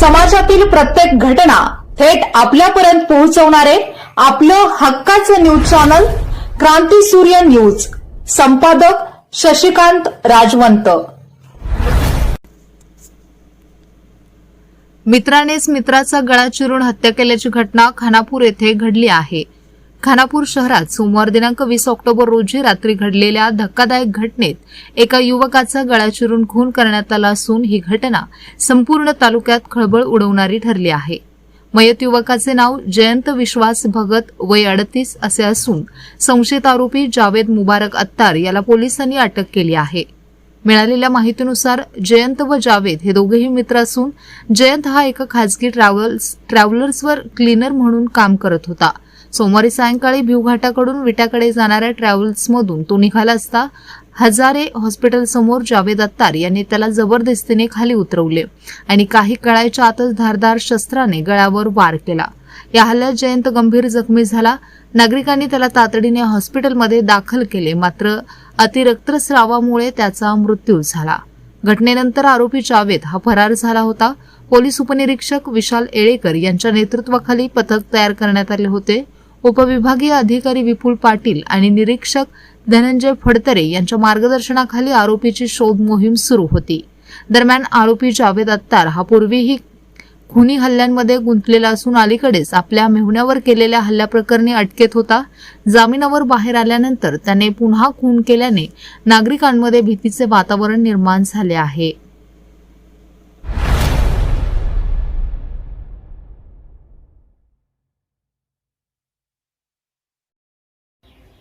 समाजातील प्रत्येक घटना थेट आपल्यापर्यंत पोहोचवणारे आपलं हक्काचं न्यूज चॅनल क्रांती सूर्य न्यूज. संपादक शशिकांत राजवंत. मित्रानेच मित्राचा गळा चिरून हत्या केल्याची घटना खानापूर येथे घडली आहे. खानापूर शहरात सोमवार दिनांक वीस ऑक्टोबर रोजी रात्री घडलेल्या धक्कादायक घटनेत एका युवकाचा गळा चिरून खून करण्यात आला असून ही घटना संपूर्ण तालुक्यात खळबळ उडवणारी ठरली आहे. मयत युवकाचे नाव जयंत विश्वास भगत वय अडतीस असे असून संशयित आरोपी जावेद मुबारक अत्तार याला पोलिसांनी अटक केली आहे. मिळालेल्या माहितीनुसार जयंत व जावेद हे दोघेही मित्र असून जयंत हा एका खाजगी ट्रॅव्हल्स ट्रॅव्हलर्सवर क्लीनर म्हणून काम करत होता. सोमवारी सायंकाळी भिवघाटाकडून विटाकडे जाणाऱ्या ट्रॅव्हल्समधून तो निघाला असता हजारे हॉस्पिटलसमोर जावेद अत्तार यांनी त्याला जबरदस्तीने खाली उतरवले आणि काही कळायच्या आतच धारदार शस्त्राने गळ्यावर वार केला. या हल्ल्यात जयंत गंभीर जखमी झाला. नागरिकांनी त्याला तातडीने हॉस्पिटलमध्ये दाखल केले. मात्र अतिरक्तस्रावामुळे त्याचा मृत्यू झाला. घटनेनंतर आरोपी जावेद हा फरार झाला होता. पोलीस उपनिरीक्षक विशाल येळेकर यांच्या नेतृत्वाखाली पथक तयार करण्यात आले होते. उपविभागीय अधिकारी विपुल पाटील आणि निरीक्षक धनंजय फडतरे यांच्या मार्गदर्शनाखाली आरोपीची शोध मोहीम सुरू होती. दरम्यान आरोपी जावेद अत्तार हा पूर्वीही खुनी हल्ल्यांमध्ये गुंतलेला असून अलीकडेच आपल्या मेहुण्यावर केलेल्या हल्ल्याप्रकरणी अटकेत होता. जामिनावर बाहेर आल्यानंतर त्याने पुन्हा खून केल्याने नागरिकांमध्ये भीतीचे वातावरण निर्माण झाले आहे.